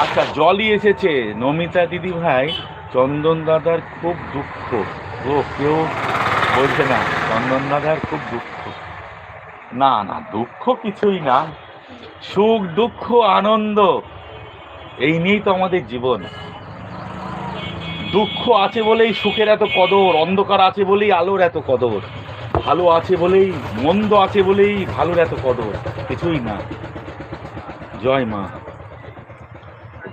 আচ্ছা জলই এসেছে। নমিতা দিদি ভাই, চন্দন দাদার খুব দুঃখ। ও, কেউ বলছে না, চন্দন দাদার খুব দুঃখ। না না, দুঃখ কিছুই না। সুখ, দুঃখ, আনন্দ, এই নিয়েই তো আমাদের জীবন। দুঃখ আছে বলেই সুখের এত কদর, অন্ধকার আছে বলেই আলোর এত কদর। ভালো আছে বলেই, মন্দ আছে বলেই ভালোর এত কদর। কিছুই না। জয় মা।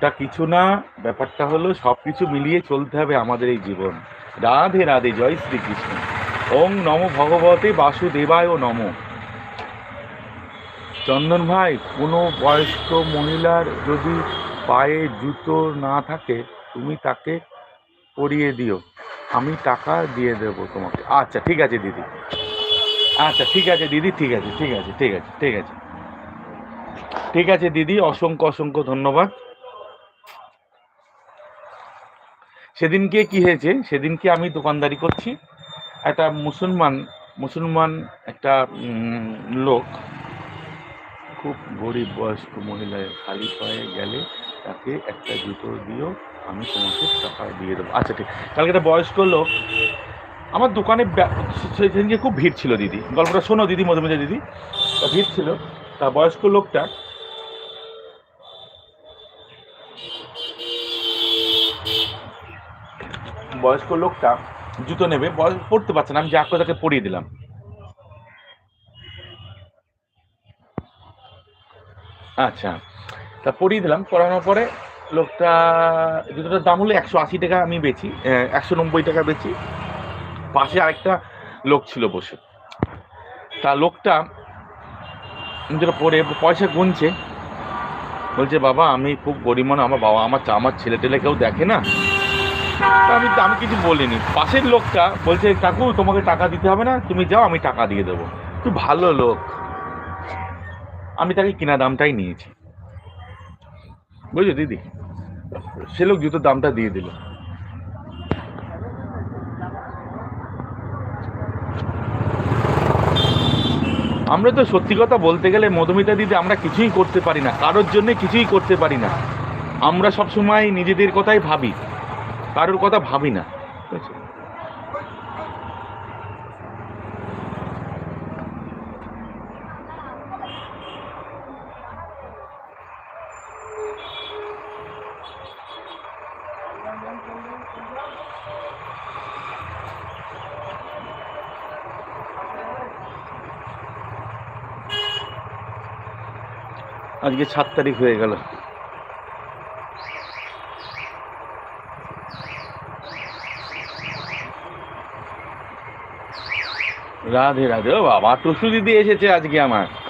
ওটা কিছু না, ব্যাপারটা হলো সব কিছু মিলিয়ে চলতে হবে আমাদের এই জীবন। রাধে রাধে, জয় শ্রীকৃষ্ণ। ওং নম ভগবতে বাসুদেবায় নম। চন্দন ভাই, কোনো বয়স্ক মহিলার যদি পায়ে জুতো না থাকে, তুমি তাকে পরিয়ে দিও। আমি টাকা দিয়ে দেব তোমাকে। আচ্ছা ঠিক আছে দিদি। আচ্ছা ঠিক আছে দিদি, ঠিক আছে ঠিক আছে ঠিক আছে ঠিক আছে। ঠিক আছে দিদি, অসংখ্য অসংখ্য ধন্যবাদ। সেদিনকে কি হয়েছে? সেদিনকে আমি দোকানদারি করছি। একটা মুসলমান মুসলমান একটা লোক খুব গরিব বয়স্ক মহিলায় খালি পায়ে গেলে তাকে একটা জুতো দিও আমি তোমাকে টাকা দিয়ে দেবো। আচ্ছা ঠিক। কালকে একটা বয়স্ক লোক, আমার দোকানে সেদিনকে খুব ভিড় ছিল দিদি। গল্পটা শোনো দিদি মধ্যে মধ্যে দিদি। তা ভিড় ছিল। তা বয়স্ক লোকটা বয়স্ক লোকটা জুতো নেবে, বয়স পড়তে পারছে না, আমি যা করে তাকে পরিয়ে দিলাম। আচ্ছা তা পরিয়ে দিলাম, পরানোর পরে লোকটা, জুতোটার দাম হলো একশো আশি টাকা আমি বেচি একশো নব্বই টাকা বেচি। পাশে আরেকটা লোক ছিল বসে। তা লোকটা যেটা পরে পয়সা গুনছে। বলছে, বাবা, আমি খুব গরিব মানুষ, আমার বাবা আমার আমার ছেলে টেলে কেউ দেখে না? আমি আমি কিছু বলিনি। পাশের লোকটা বলছে, কাকু, তোমাকে টাকা দিতে হবে না, তুমি যাও, আমি টাকা দিয়ে দেবো। খুব ভালো লোক। আমি তাকে কিনা দামটাই নিয়েছি। বুঝছ দিদি? সে লোক জুতোর দামটা দিয়ে দিল। আমরা তো সত্যি কথা বলতে গেলে মধুমিতা দিদি, আমরা কিছুই করতে পারি না। কারোর জন্য কিছুই করতে পারি না। আমরা সব সময় নিজেদের কথাই ভাবি। কারোর কথা ভাবি না? আজকে সাত তারিখ হয়ে গেল রাধে রাধে। ও বাবা টুসু দিদি এসেছে আজকে আমার।